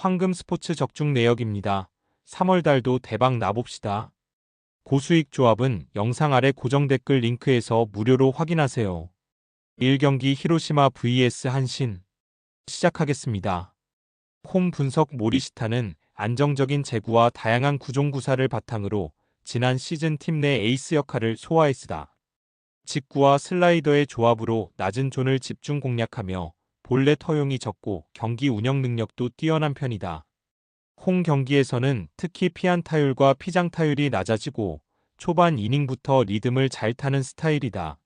황금 스포츠 적중 내역입니다. 3월 달도 대박 나봅시다. 고수익 조합은 영상 아래 고정 댓글 링크에서 무료로 확인하세요. 1경기 히로시마 vs 한신 시작하겠습니다. 홈 분석 모리시타는 안정적인 제구와 다양한 구종 구사를 바탕으로 지난 시즌 팀 내 에이스 역할을 소화했으다. 직구와 슬라이더의 조합으로 낮은 존을 집중 공략하며 볼넷 허용이 적고 경기 운영 능력도 뛰어난 편이다. 홈 경기에서는 특히 피안 타율과 피장 타율이 낮아지고 초반 이닝부터 리듬을 잘 타는 스타일이다.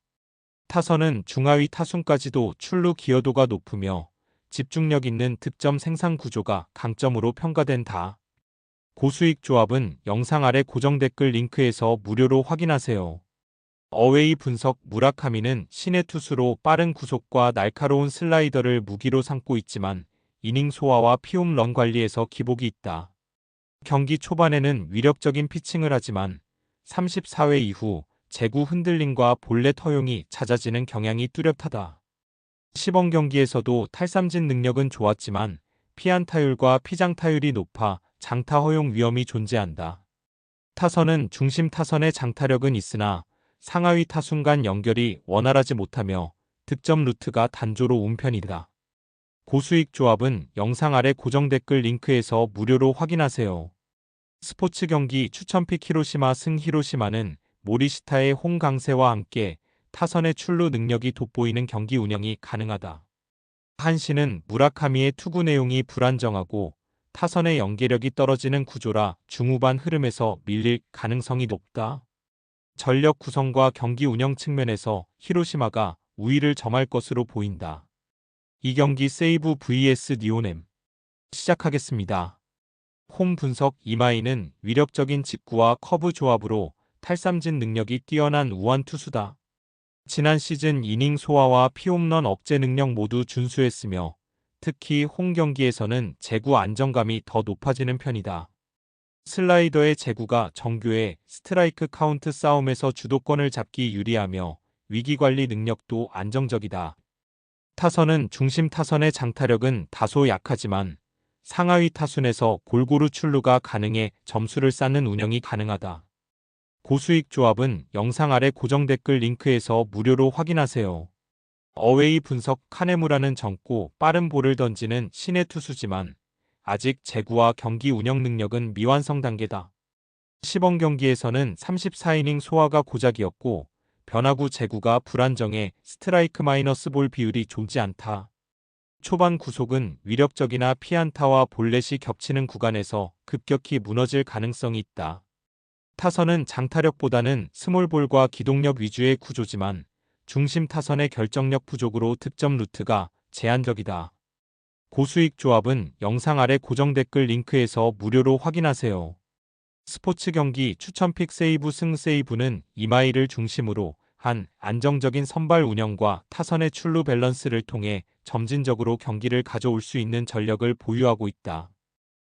타선은 중하위 타순까지도 출루 기여도가 높으며 집중력 있는 득점 생산 구조가 강점으로 평가된 다. 고수익 조합은 영상 아래 고정 댓글 링크에서 무료로 확인하세요. 어웨이 분석 무라카미는 신의 투수로 빠른 구속과 날카로운 슬라이더를 무기로 삼고 있지만 이닝 소화와 피홈런 관리에서 기복이 있다. 경기 초반에는 위력적인 피칭을 하지만 34회 이후 제구 흔들림과 볼넷 허용이 잦아지는 경향이 뚜렷하다. 시범 경기에서도 탈삼진 능력은 좋았지만 피안 타율과 피장 타율이 높아 장타 허용 위험이 존재한다. 타선은 중심 타선의 장타력은 있으나 상하위 타순 간 연결이 원활하지 못하며 득점 루트가 단조로 운 편이다. 고수익 조합은 영상 아래 고정 댓글 링크에서 무료로 확인하세요. 스포츠 경기 추천픽 히로시마 승 히로시마는 모리시타의 홍 강세와 함께 타선의 출루 능력이 돋보이는 경기 운영이 가능하다. 한시는 무라카미의 투구 내용이 불안정하고 타선의 연계력이 떨어지는 구조라 중후반 흐름에서 밀릴 가능성이 높다. 전력 구성과 경기 운영 측면에서 히로시마가 우위를 점할 것으로 보인다. 이 경기 세이브 vs 니오넴 시작하겠습니다. 홈 분석 이마이는 위력적인 직구와 커브 조합으로 탈삼진 능력이 뛰어난 우완 투수다. 지난 시즌 이닝 소화와 피홈런 억제 능력 모두 준수했으며 특히 홈 경기에서는 제구 안정감이 더 높아지는 편이다. 슬라이더의 제구가 정교해 스트라이크 카운트 싸움에서 주도권을 잡기 유리하며 위기관리 능력도 안정적이다. 타선은 중심 타선의 장타력은 다소 약하지만 상하위 타순에서 골고루 출루가 가능해 점수를 쌓는 운영이 가능하다. 고수익 조합은 영상 아래 고정 댓글 링크에서 무료로 확인하세요. 어웨이 분석 카네무라는 젊고 빠른 볼을 던지는 신의 투수지만 아직 제구와 경기 운영 능력은 미완성 단계다. 시범 경기에서는 34이닝 소화가 고작이었고 변화구 제구가 불안정해 스트라이크 마이너스 볼 비율이 좋지 않다. 초반 구속은 위력적이나 피안타와 볼넷이 겹치는 구간에서 급격히 무너질 가능성이 있다. 타선은 장타력보다는 스몰볼과 기동력 위주의 구조지만 중심 타선의 결정력 부족으로 득점 루트가 제한적이다. 고수익 조합은 영상 아래 고정 댓글 링크에서 무료로 확인하세요. 스포츠 경기 추천픽 세이브 승 세이브는 이마이를 중심으로 한 안정적인 선발 운영과 타선의 출루 밸런스를 통해 점진적으로 경기를 가져올 수 있는 전력을 보유하고 있다.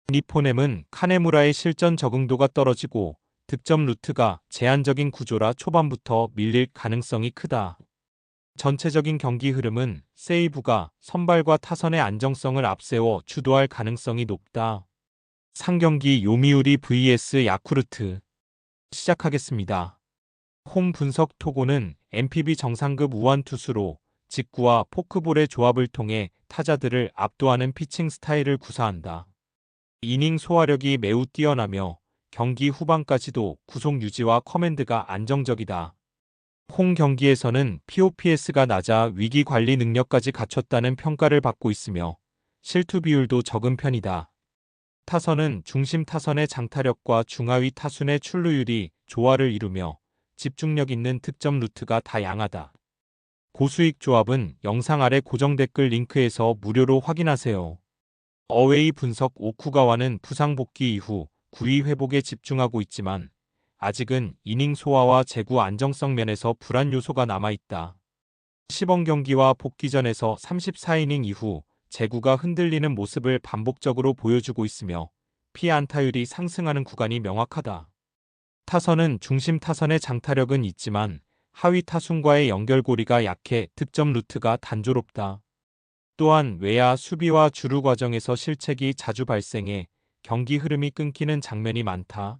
니포넴은 카네무라의 실전 적응도가 떨어지고 득점 루트가 제한적인 구조라 초반부터 밀릴 가능성이 크다. 전체적인 경기 흐름은 세이브가 선발과 타선의 안정성을 앞세워 주도할 가능성이 높다. 상경기 요미우리 vs 야쿠르트 시작하겠습니다. 홈 분석 토고는 MPB 정상급 우완 투수로 직구와 포크볼의 조합을 통해 타자들을 압도하는 피칭 스타일을 구사한다. 이닝 소화력이 매우 뛰어나며 경기 후반까지도 구속 유지와 커맨드가 안정적이다. 홍 경기에서는 POPS가 낮아 위기 관리 능력까지 갖췄다는 평가를 받고 있으며 실투 비율도 적은 편이다. 타선은 중심 타선의 장타력과 중하위 타순의 출루율이 조화를 이루며 집중력 있는 득점 루트가 다양하다. 고수익 조합은 영상 아래 고정 댓글 링크에서 무료로 확인하세요. 어웨이 분석 오쿠가와는 부상 복귀 이후 9위 회복에 집중하고 있지만 아직은 이닝 소화와 제구 안정성 면에서 불안 요소가 남아있다. 시범 경기와 복귀전에서 34이닝 이후 제구가 흔들리는 모습을 반복적으로 보여주고 있으며 피안타율이 상승하는 구간이 명확하다. 타선은 중심 타선의 장타력은 있지만 하위 타순과의 연결고리가 약해 득점 루트가 단조롭다. 또한 외야 수비와 주루 과정에서 실책이 자주 발생해 경기 흐름이 끊기는 장면이 많다.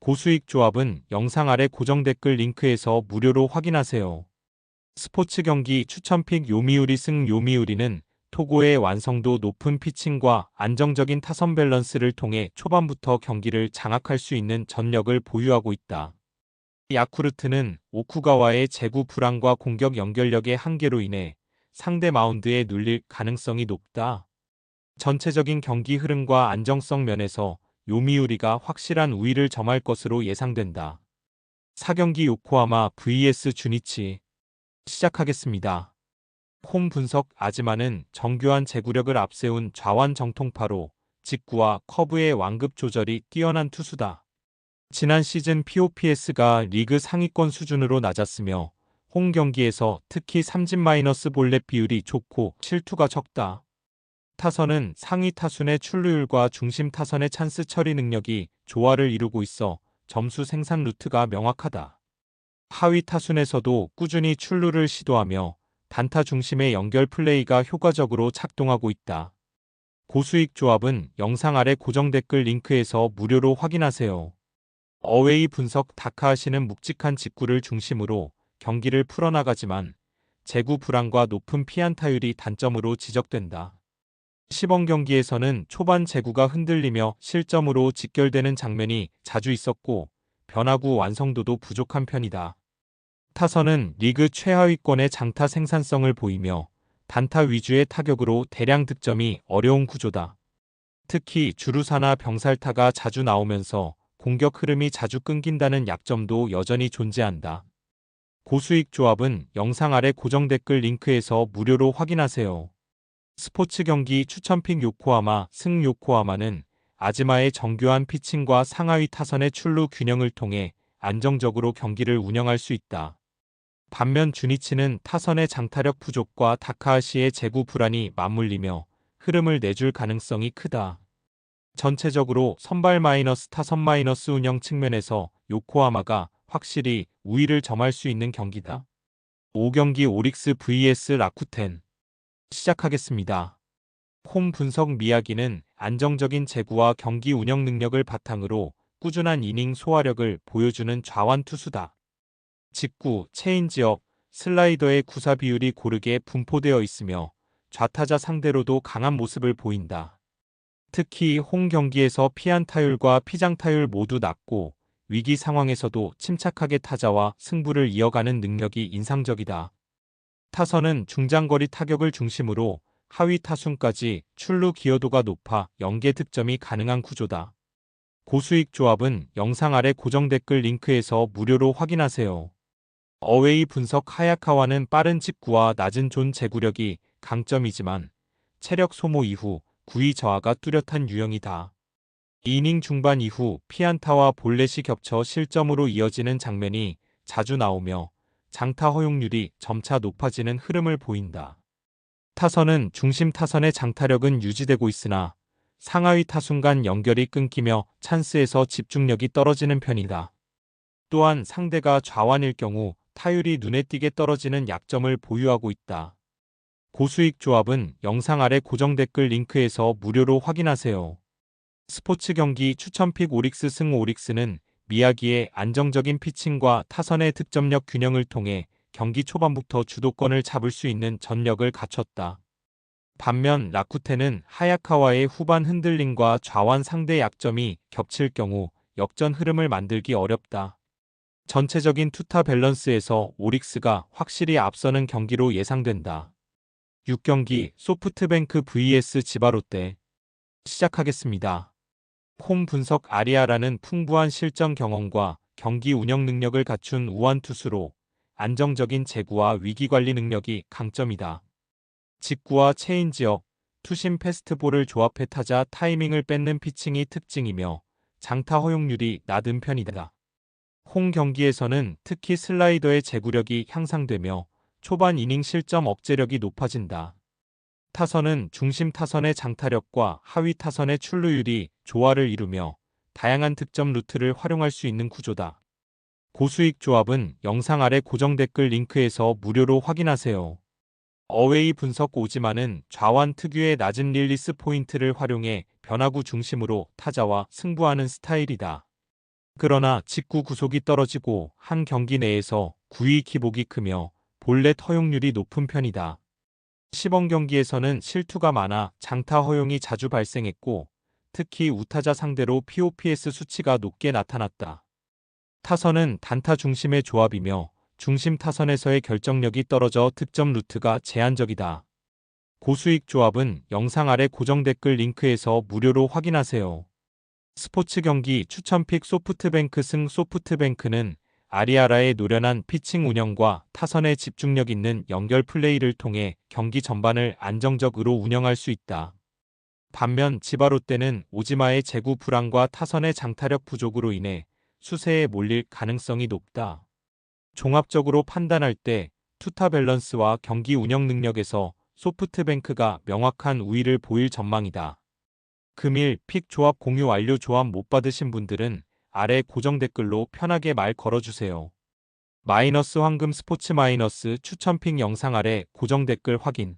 고수익 조합은 영상 아래 고정 댓글 링크에서 무료로 확인하세요. 스포츠 경기 추천픽 요미우리 승 요미우리는 토고의 완성도 높은 피칭과 안정적인 타선 밸런스를 통해 초반부터 경기를 장악할 수 있는 전력을 보유하고 있다. 야쿠르트는 오쿠가와의 제구 불안과 공격 연결력의 한계로 인해 상대 마운드에 눌릴 가능성이 높다. 전체적인 경기 흐름과 안정성 면에서 요미우리가 확실한 우위를 점할 것으로 예상된다. 4경기 요코하마 vs 주니치 시작하겠습니다. 홈 분석 아즈마는 정교한 제구력을 앞세운 좌완 정통파로 직구와 커브의 완급 조절이 뛰어난 투수다. 지난 시즌 POPS가 리그 상위권 수준으로 낮았으며 홈 경기에서 특히 삼진 마이너스 볼넷 비율이 좋고 실투가 적다. 타선은 상위 타순의 출루율과 중심 타선의 찬스 처리 능력이 조화를 이루고 있어 점수 생산 루트가 명확하다. 하위 타순에서도 꾸준히 출루를 시도하며 단타 중심의 연결 플레이가 효과적으로 작동하고 있다. 고수익 조합은 영상 아래 고정 댓글 링크에서 무료로 확인하세요. 어웨이 분석 다카하시는 묵직한 직구를 중심으로 경기를 풀어나가지만 제구 불안과 높은 피안타율이 단점으로 지적된다. 시범 경기에서는 초반 제구가 흔들리며 실점으로 직결되는 장면이 자주 있었고 변화구 완성도도 부족한 편이다. 타선은 리그 최하위권의 장타 생산성을 보이며 단타 위주의 타격으로 대량 득점이 어려운 구조다. 특히 주루사나 병살타가 자주 나오면서 공격 흐름이 자주 끊긴다는 약점도 여전히 존재한다. 고수익 조합은 영상 아래 고정 댓글 링크에서 무료로 확인하세요. 스포츠 경기 추천픽 요코하마 승 요코하마는 아즈마의 정교한 피칭과 상하위 타선의 출루 균형을 통해 안정적으로 경기를 운영할 수 있다. 반면 주니치는 타선의 장타력 부족과 다카하시의 제구 불안이 맞물리며 흐름을 내줄 가능성이 크다. 전체적으로 선발 마이너스 타선 마이너스 운영 측면에서 요코하마가 확실히 우위를 점할 수 있는 경기다. 5경기 오릭스 vs 라쿠텐 시작하겠습니다. 홈 분석 미야기는 안정적인 제구와 경기 운영 능력을 바탕으로 꾸준한 이닝 소화력을 보여주는 좌완 투수다. 직구, 체인지업, 슬라이더의 구사 비율이 고르게 분포되어 있으며 좌타자 상대로도 강한 모습을 보인다. 특히 홈 경기에서 피안타율과 피장타율 모두 낮고 위기 상황에서도 침착하게 타자와 승부를 이어가는 능력이 인상적이다. 타선은 중장거리 타격을 중심으로 하위 타순까지 출루 기여도가 높아 연계 득점이 가능한 구조다. 고수익 조합은 영상 아래 고정 댓글 링크에서 무료로 확인하세요. 어웨이 분석 하야카와는 빠른 직구와 낮은 존 제구력이 강점이지만 체력 소모 이후 구위 저하가 뚜렷한 유형이다. 이닝 중반 이후 피안타와 볼넷이 겹쳐 실점으로 이어지는 장면이 자주 나오며 장타 허용률이 점차 높아지는 흐름을 보인다. 타선은 중심 타선의 장타력은 유지되고 있으나 상하위 타순 간 연결이 끊기며 찬스에서 집중력이 떨어지는 편이다. 또한 상대가 좌완일 경우 타율이 눈에 띄게 떨어지는 약점을 보유하고 있다. 고수익 조합은 영상 아래 고정 댓글 링크에서 무료로 확인하세요. 스포츠 경기 추천픽 오릭스 승 오릭스는 미야기의 안정적인 피칭과 타선의 득점력 균형을 통해 경기 초반부터 주도권을 잡을 수 있는 전력을 갖췄다. 반면 라쿠테는 하야카와의 후반 흔들림과 좌완 상대 약점이 겹칠 경우 역전 흐름을 만들기 어렵다. 전체적인 투타 밸런스에서 오릭스가 확실히 앞서는 경기로 예상된다. 6경기 소프트뱅크 vs 지바롯데 시작하겠습니다. 홈 분석 아리아라는 풍부한 실전 경험과 경기 운영 능력을 갖춘 우완 투수로 안정적인 제구와 위기 관리 능력이 강점이다. 직구와 체인지업, 투심 패스트볼을 조합해 타자 타이밍을 뺏는 피칭이 특징이며 장타 허용률이 낮은 편이다. 홈 경기에서는 특히 슬라이더의 제구력이 향상되며 초반 이닝 실점 억제력이 높아진다. 타선은 중심 타선의 장타력과 하위 타선의 출루율이 조화를 이루며 다양한 득점 루트를 활용할 수 있는 구조다. 고수익 조합은 영상 아래 고정 댓글 링크에서 무료로 확인하세요. 어웨이 분석 오지마는 좌완 특유의 낮은 릴리스 포인트를 활용해 변화구 중심으로 타자와 승부하는 스타일이다. 그러나 직구 구속이 떨어지고 한 경기 내에서 9위 기복이 크며 본래 허용률이 높은 편이다. 시범 경기에서는 실투가 많아 장타 허용이 자주 발생했고 특히 우타자 상대로 POPS 수치가 높게 나타났다. 타선은 단타 중심의 조합이며 중심 타선에서의 결정력이 떨어져 득점 루트가 제한적이다. 고수익 조합은 영상 아래 고정 댓글 링크에서 무료로 확인하세요. 스포츠 경기 추천픽 소프트뱅크 승 소프트뱅크는 아리아라의 노련한 피칭 운영과 타선의 집중력 있는 연결 플레이를 통해 경기 전반을 안정적으로 운영할 수 있다. 반면 지바롯데는 오지마의 제구 불안과 타선의 장타력 부족으로 인해 수세에 몰릴 가능성이 높다. 종합적으로 판단할 때 투타 밸런스와 경기 운영 능력에서 소프트뱅크가 명확한 우위를 보일 전망이다. 금일 픽 조합 공유 완료 조합 못 받으신 분들은 아래 고정 댓글로 편하게 말 걸어주세요. 마이너스 황금 스포츠 마이너스 추천픽 영상 아래 고정 댓글 확인